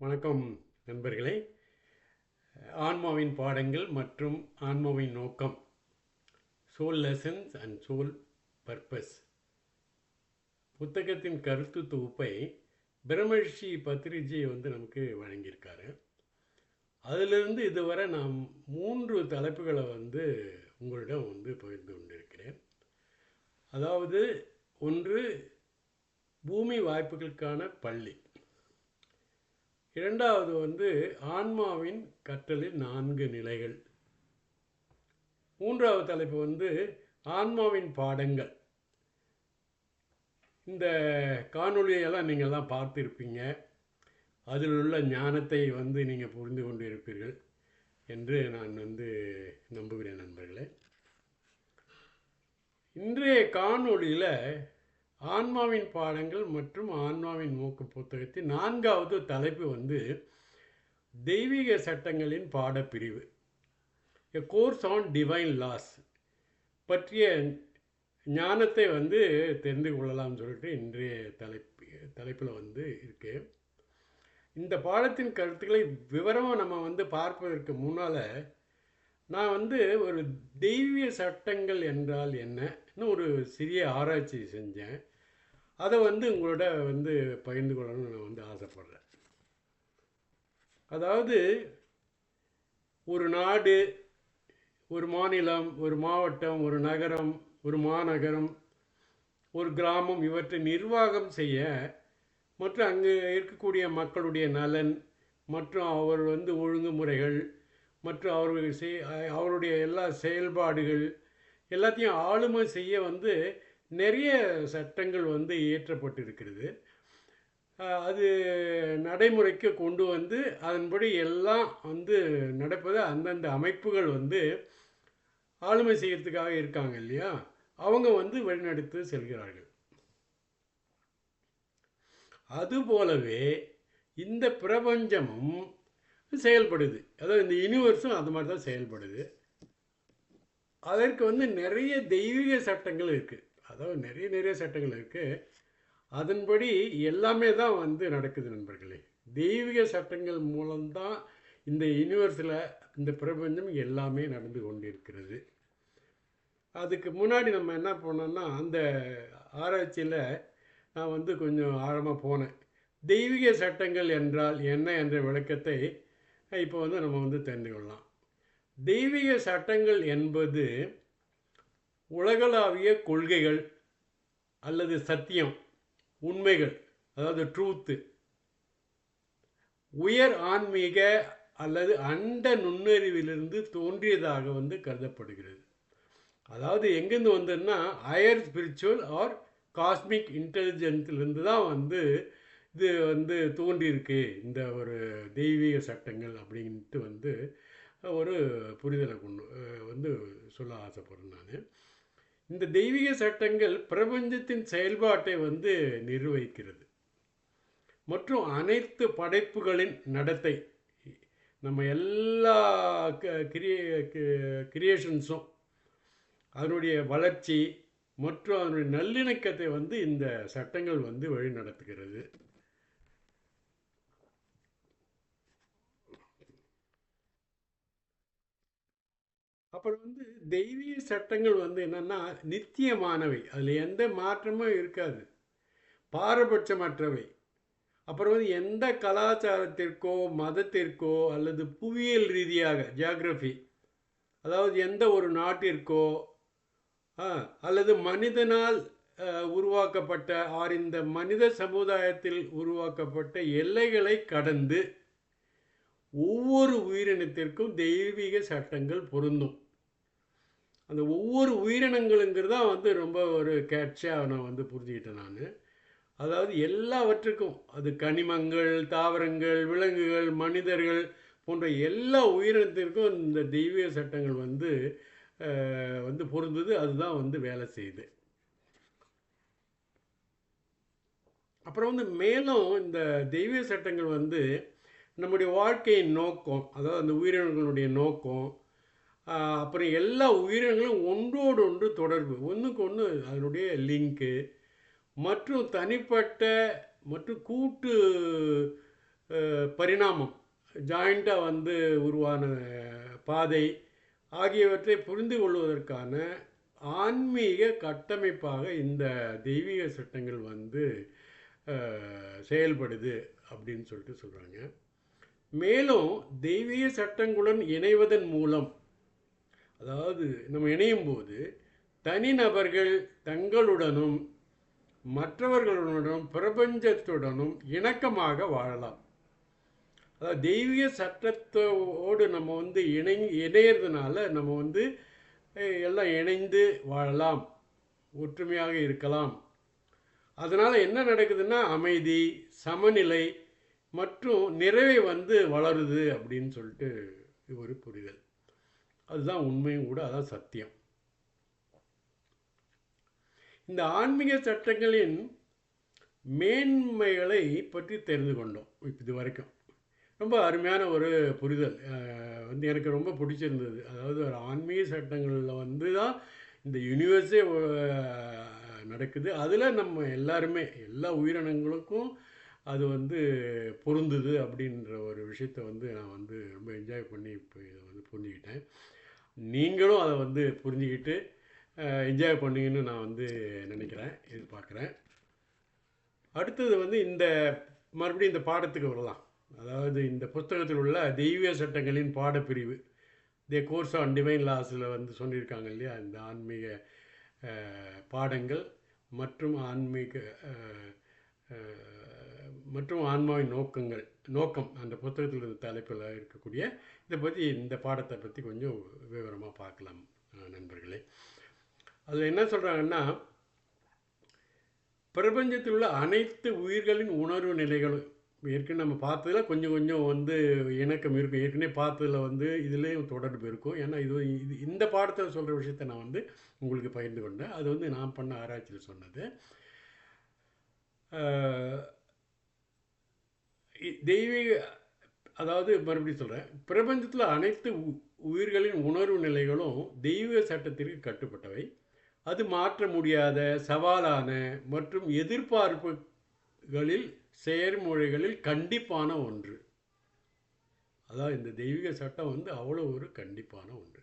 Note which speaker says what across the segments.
Speaker 1: வணக்கம் நண்பர்களே. ஆன்மாவின் பாடங்கள் மற்றும் ஆன்மாவின் நோக்கம். Soul lessons and soul purpose புத்தகத்தின் கருத்து தொகுப்பை பிரம்மர்ஷி பத்ரிஜி வந்து நமக்கு வழங்கியிருக்காரு. அதிலிருந்து இதுவரை நான் மூன்று தலைப்புகளை வந்து உங்களிடம் வந்து பகிர்ந்து கொண்டிருக்கிறேன். அதாவது ஒன்று பூமி வாய்ப்புகளுக்கான பள்ளி. இரண்டாவது வந்து ஆன்மாவின் கற்றலின் நான்கு நிலைகள். மூன்றாவது தலைப்பு வந்து ஆன்மாவின் பாடங்கள். இந்த காணொளியெல்லாம் நீங்கள்லாம் பார்த்துருப்பீங்க. அதில் உள்ள ஞானத்தை வந்து நீங்கள் புரிந்து கொண்டு இருப்பீர்கள் என்று நான் வந்து நம்புகிறேன் நண்பர்களே. இன்றைய காணொளியில் ஆன்மாவின் பாடங்கள் மற்றும் ஆன்மாவின் மூக்கு புத்தகத்தின் நான்காவது தலைப்பு வந்து தெய்வீக சட்டங்களின் பாடப்பிரிவு. A course on divine laws பற்றிய ஞானத்தை வந்து தெரிந்து கொள்ளலாம்னு சொல்லிட்டு இன்றைய தலைப்பு தலைப்பில் வந்து இருக்கு. இந்த பாடத்தின் கருத்துக்களை விவரமாக நம்ம வந்து பார்ப்பதற்கு முன்னால் நான் வந்து ஒரு தெய்வீக சட்டங்கள் என்றால் என்னன்னு ஒரு சிறிய ஆராய்ச்சி செஞ்சேன். அதை வந்து உங்களோட வந்து பகிர்ந்து கொள்ளணும்னு நான் வந்து ஆசைப்படுறேன். அதாவது ஒரு நாடு ஒரு மாநிலம் ஒரு மாவட்டம் ஒரு நகரம் ஒரு மாநகரம் ஒரு கிராமம் இவற்றை நிர்வாகம் செய்ய மற்றும் அங்கே இருக்கக்கூடிய மக்களுடைய நலன் மற்றும் அவர் வந்து ஒழுங்குமுறைகள் மற்றும் அவர்கள் செய் அவருடைய எல்லா செயல்பாடுகள் எல்லாத்தையும் ஆளுமை செய்ய வந்து நிறைய சட்டங்கள் வந்து இயற்றப்பட்டிருக்கிறது. அது நடைமுறைக்கு கொண்டு வந்து அதன்படி எல்லாம் வந்து நடப்பது அந்தந்த அமைப்புகள் வந்து ஆளுமை செய்கிறதுக்காக இருக்காங்க இல்லையா? அவங்க வந்து வழிநடத்து செல்கிறார்கள். அதுபோலவே இந்த பிரபஞ்சமும் செயல்படுது. அதாவது இந்த யூனிவர்ஸும் அது மாதிரி தான் செயல்படுது. அதற்கு வந்து நிறைய தெய்வீக சட்டங்கள் இருக்குது அதாவது நிறைய நிறைய சட்டங்கள் இருக்குது அதன்படி எல்லாமே தான் வந்து நடக்குது நண்பர்களே. தெய்வீக சட்டங்கள் மூலம்தான் இந்த யூனிவர்ஸில் இந்த பிரபஞ்சம் எல்லாமே நடந்து கொண்டிருக்கிறது. அதுக்கு முன்னாடி நம்ம என்ன பண்ணோம்னா அந்த ஆராய்ச்சியில் நான் வந்து கொஞ்சம் ஆழமாக போனேன். தெய்வீக சட்டங்கள் என்றால் என்ன என்ற விளக்கத்தை இப்போ வந்து நம்ம வந்து தெரிந்து கொள்ளலாம். தெய்வீக சட்டங்கள் என்பது உலகளாவிய கொள்கைகள் அல்லது சத்தியம் உண்மைகள் அதாவது ட்ரூத்து உயர் ஆன்மீக அல்லது அண்ட நுண்ணறிவிலிருந்து தோன்றியதாக வந்து கருதப்படுகிறது. அதாவது எங்கேருந்து வந்ததுன்னா ஹையர் ஸ்பிரிச்சுவல் ஆர் காஸ்மிக் இன்டெலிஜென்ஸ்லேருந்து தான் வந்து இது வந்து தோன்றியிருக்கு. இந்த ஒரு தெய்வீக சட்டங்கள் அப்படின்ட்டு வந்து ஒரு புரிதலை கொண்டு வந்து சொல்ல ஆசைப்படுறேன் நான். இந்த தெய்வீக சட்டங்கள் பிரபஞ்சத்தின் செயல்பாட்டை வந்து நிர்வகிக்கிறது. மற்றும் அனைத்து படைப்புகளின் நடத்தை நம்ம எல்லா கிரியே கிரியேஷன்ஸும் அதனுடைய வளர்ச்சி மற்றும் அதனுடைய நல்லிணக்கத்தை வந்து இந்த சட்டங்கள் வந்து வழி நடத்துகிறது அப்புறம் வந்து தெய்வீக சட்டங்கள் வந்து என்னென்னா நித்தியமானவை. அதில் எந்த மாற்றமும் இருக்காது. பாரபட்சமற்றவை. அப்புறம் வந்து எந்த கலாச்சாரத்திற்கோ மதத்திற்கோ அல்லது புவியியல் ரீதியாக ஜியாகிரஃபி அதாவது எந்த ஒரு நாட்டிற்கோ அல்லது மனிதனால் உருவாக்கப்பட்ட ஆர் இந்த மனித சமுதாயத்தில் உருவாக்கப்பட்ட எல்லைகளை கடந்து ஒவ்வொரு உயிரினத்திற்கும் தெய்வீக சட்டங்கள் பொருந்தும். அந்த ஒவ்வொரு உயிரினங்களுங்கிறது தான் வந்து ரொம்ப ஒரு கேட்சாக நான் வந்து புரிஞ்சுக்கிட்டேன் நான். அதாவது எல்லாவற்றுக்கும் அது கனிமங்கள் தாவரங்கள் விலங்குகள் மனிதர்கள் போன்ற எல்லா உயிரினத்திற்கும் இந்த தெய்வீக சட்டங்கள் வந்து வந்து பொருந்தது அதுதான் வந்து வேலை செய்யுது. அப்புறம் வந்து மேலும் இந்த தெய்வீக சட்டங்கள் வந்து நம்முடைய வாழ்க்கையின் நோக்கம் அதாவது அந்த உயிரினங்களுடைய நோக்கம் அப்புறம் எல்லா உயிரினங்களும் ஒன்றோடு ஒன்று தொடர்பு. ஒன்றுக்கு ஒன்று அதனுடைய லிங்க்கு மற்றும் தனிப்பட்ட மற்றும் கூட்டு பரிணாமம். ஜாயிண்ட்டாக வந்து உருவான பாதை ஆகியவற்றை புரிந்து கொள்வதற்கான ஆன்மீக கட்டமைப்பாக இந்த தெய்வீக சட்டங்கள் வந்து செயல்படுது அப்படின்னு சொல்லிட்டு சொல்கிறாங்க மேலும் தெய்வீக சட்டங்களுடன் இணைவதன் மூலம் அதாவது நம்ம இணையும் போது தனிநபர்கள் தங்களுடனும் மற்றவர்களுடனும் பிரபஞ்சத்துடனும் இணக்கமாக வாழலாம். அதாவது தெய்வீக சட்டத்தோடு நம்ம வந்து இணை இணையறதுனால நம்ம வந்து எல்லாம் இணைந்து வாழலாம் ஒற்றுமையாக இருக்கலாம். அதனால் என்ன நடக்குதுன்னா அமைதி சமநிலை மற்றும் நிறைவை வந்து வளருது அப்படின்னு சொல்லிட்டு ஒரு புரிதல். அதுதான் உண்மையும் கூட அதான் சத்தியம். இந்த ஆன்மீக சட்டங்களின் மேன்மைகளை பற்றி தெரிந்து கொண்டோம் இப்போ இது வரைக்கும். ரொம்ப அருமையான ஒரு புரிதல். வந்து எனக்கு ரொம்ப பிடிச்சிருந்தது. அதாவது ஒரு ஆன்மீக சட்டங்களில் வந்து தான் இந்த யூனிவர்ஸே நடக்குது. அதில் நம்ம எல்லாருமே எல்லா உயிரினங்களுக்கும் அது வந்து பொருந்துது அப்படின்ற ஒரு விஷயத்தை வந்து நான் வந்து ரொம்ப என்ஜாய் பண்ணி இப்போ இதை வந்து புரிஞ்சுக்கிட்டேன். நீங்களும் அதை வந்து புரிஞ்சுக்கிட்டு என்ஜாய் பண்ணுங்கன்னு நான் வந்து நினைக்கிறேன் எதிர்பார்க்குறேன். அடுத்தது வந்து இந்த மறுபடியும் இந்த பாடத்துக்கு வரலாம். அதாவது இந்த புத்தகத்தில் உள்ள தெய்வீக சட்டங்களின் பாடப்பிரிவு தி கோர்ஸ் ஆன் டிவைன் லாஸில் வந்து சொல்லியிருக்காங்க இல்லையா? இந்த ஆன்மீக பாடங்கள் மற்றும் ஆன்மீக மற்றும் ஆன்மாவின் நோக்கங்கள் நோக்கம் அந்த புத்தகத்தில் இருந்த தலைப்பில் இருக்கக்கூடிய இதை பற்றி இந்த பாடத்தை பற்றி கொஞ்சம் விவரமாக பார்க்கலாம் நண்பர்களே. அதில் என்ன சொல்கிறாங்கன்னா பிரபஞ்சத்தில் உள்ள அனைத்து உயிர்களின் உணர்வு நிலைகளும் ஏற்கனவே நம்ம பார்த்ததில் கொஞ்சம் கொஞ்சம் வந்து இணக்கம் இருக்கும். ஏற்கனவே பார்த்ததில் வந்து இதுலேயும் தொடர்பு இருக்கும். ஏன்னா இது இது இந்த பாடத்தில் சொல்கிற விஷயத்த நான் வந்து உங்களுக்கு பகிர்ந்து கொண்டேன். அது வந்து நான் பண்ண ஆராய்ச்சியில் சொன்னது. தெய்வீக அதாவது மறுபடியும் சொல்கிறேன் பிரபஞ்சத்தில் அனைத்து உ- உயிர்களின் உணர்வு நிலைகளும் தெய்வீக சட்டத்திற்கு கட்டுப்பட்டவை. அது மாற்ற முடியாத சவாலான மற்றும் எதிர்பார்ப்புகளில் செயற்முறைகளில் கண்டிப்பான ஒன்று. அதான் இந்த தெய்வீக சட்டம் வந்து அவ்வளோ ஒரு கண்டிப்பான ஒன்று.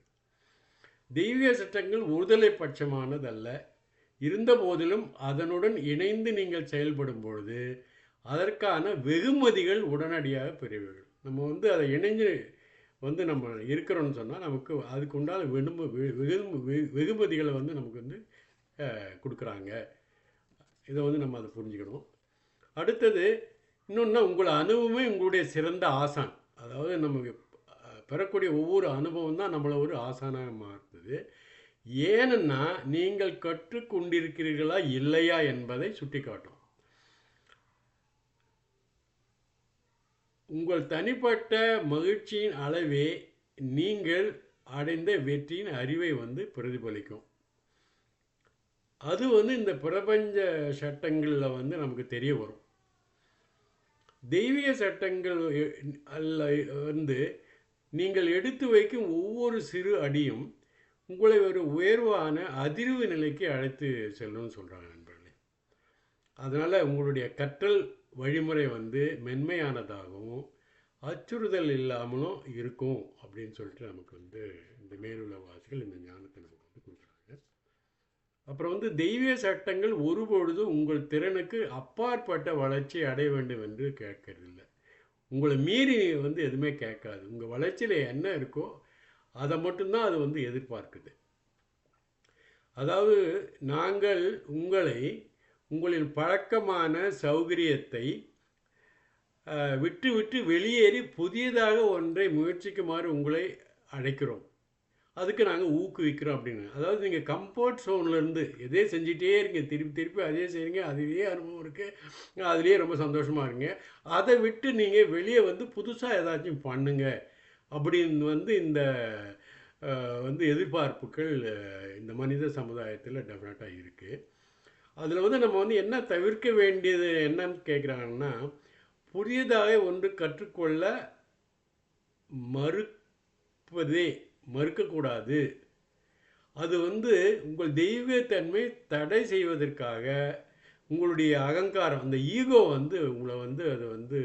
Speaker 1: தெய்வீக சட்டங்கள் ஒருதலை பட்சமானதல்ல இருந்த போதிலும் அதனுடன் இணைந்து நீங்கள் செயல்படும் பொழுது அதற்கான வெகுமதிகள் உடனடியாக பெறுவீர்கள் நம்ம வந்து அதை இணைஞ்சு வந்து நம்ம இருக்கிறோம்னு சொன்னால் நமக்கு அதுக்கு உண்டான வெகும வெகு வெகு- வெகுமதிகளை வந்து நமக்கு வந்து கொடுக்குறாங்க. இதை வந்து நம்ம அதை புரிஞ்சுக்கணும். அடுத்தது இன்னொன்று உங்கள் அனுபவமே உங்களுடைய சிறந்த ஆசான். அதாவது நமக்கு பெறக்கூடிய ஒவ்வொரு அனுபவம் தான் நம்மளை ஒரு ஆசானாக மாறுது ஏனென்னா நீங்கள் கற்றுக்கொண்டிருக்கிறீர்களா இல்லையா என்பதை சுட்டிக்காட்டும். உங்கள் தனிப்பட்ட மகிழ்ச்சியின் அளவே நீங்கள் அடைந்த வெற்றியின் அறிவை வந்து பிரதிபலிக்கும். அது வந்து இந்த பிரபஞ்ச சட்டங்களில் வந்து நமக்கு தெரிய வரும். தெய்வீக சட்டங்கள் அல்ல வந்து நீங்கள் எடுத்து வைக்கும் ஒவ்வொரு சிறு அடியும் உங்களை ஒரு உயர்வான அதிர்வு நிலைக்கு அழைத்து செல்லும்னு சொல்கிறாங்க நண்பர்களே. அதனால் உங்களுடைய கற்றல் வழிமுறை வந்து மென்மையானதாகவும் அச்சுறுதல் இல்லாமலும் இருக்கும் அப்படின்னு சொல்லிட்டு நமக்கு வந்து இந்த மேலுள்ள வாசிகள் இந்த ஞானத்தை நமக்கு வந்து கொடுக்குறாங்க. அப்புறம் வந்து தெய்வீக சட்டங்கள் ஒருபொழுது உங்கள் திறனுக்கு அப்பாற்பட்ட வளர்ச்சி அடைய வேண்டும் என்று கேட்கறதில்ல. உங்களை மீறி வந்து எதுவுமே கேட்காது. உங்கள் வளர்ச்சியில் என்ன இருக்கோ அதை மட்டும்தான் அது வந்து எதிர்பார்க்குது. அதாவது நாங்கள் உங்களை உங்களின் பழக்கமான சௌகரியத்தை விட்டு விட்டு வெளியேறி புதியதாக ஒன்றை முயற்சிக்குமாறு உங்களை அழைக்கிறோம். அதுக்கு நாங்கள் ஊக்குவிக்கிறோம் அப்படின்னு. அதாவது நீங்கள் கம்ஃபர்ட் ஜோன்லேருந்து எதே செஞ்சிட்டே இருங்க. திருப்பி திருப்பி அதே செய்யுங்க அதுலேயே அனுபவம் இருக்குது அதுலேயே ரொம்ப சந்தோஷமாக இருங்க. அதை விட்டு நீங்கள் வெளியே வந்து புதுசாக ஏதாச்சும் பண்ணுங்கள் அப்படின்னு வந்து இந்த வந்து எதிர்பார்ப்புகள் இந்த மனித சமுதாயத்தில் டெஃபினட்டாக இருக்குது அதில் வந்து நம்ம வந்து என்ன தவிர்க்க வேண்டியது என்னன்னு கேட்குறாங்கன்னா புதியதாக ஒன்று கற்றுக்கொள்ள மறுப்பதே மறுக்கக்கூடாது. அது வந்து உங்கள் தெய்வத்தன்மை தடை செய்வதற்காக உங்களுடைய அகங்காரம் அந்த ஈகோ வந்து உங்களை வந்து அதை வந்து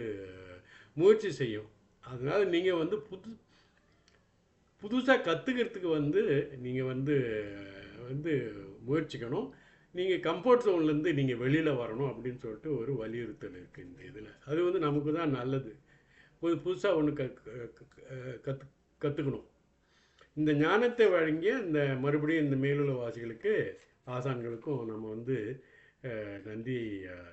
Speaker 1: முயற்சி செய்யும். அதனால் நீங்கள் வந்து புது புதுசாக கற்றுக்கிறதுக்கு வந்து நீங்கள் வந்து வந்து முயற்சிக்கணும். நீங்கள் கம்ஃபர்ட் ஜோன்லேருந்து நீங்கள் வெளியில் வரணும் அப்படின்னு சொல்லிட்டு ஒரு வலியுறுத்தல் இருக்குது இந்த இதில். அது வந்து நமக்கு தான் நல்லது. ஒரு புதுசாக ஒன்று க கற்று கற்றுக்கணும் இந்த ஞானத்தை வழங்கிய இந்த மறுபடியும் இந்த மேலுள்ள வாசிகளுக்கு ஆசான்களுக்கும் நம்ம வந்து நன்றி அஹ்,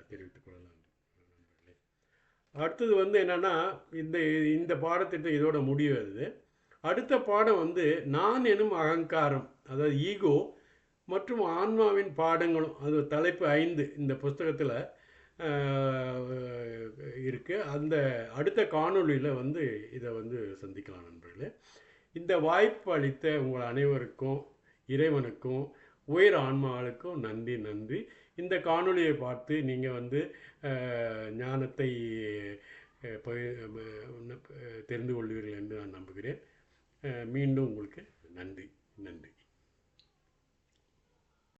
Speaker 1: அடுத்தது வந்து என்னென்னா இந்த இந்த பாடத்திட்டம் இதோட முடிவது அடுத்த பாடம் வந்து நான் எனும் அகங்காரம் அதாவது ஈகோ மற்றும் ஆன்மாவின் பாடங்களும் அது தலைப்பு ஐந்து இந்த புஸ்தகத்தில் இருக்குது அந்த அடுத்த காணொளியில் வந்து இதை வந்து சந்திக்கலாம் நண்பர்களே. இந்த வாய்ப்பு அளித்த உங்கள் அனைவருக்கும் இறைவனுக்கும் உயர் ஆன்மாவுக்கும் நன்றி நன்றி. இந்த காணொலியை பார்த்து நீங்கள் வந்து ஞானத்தை தெரிந்து கொள்வீர்கள் என்று நான் நம்புகிறேன். மீண்டும் உங்களுக்கு நன்றி நன்றி.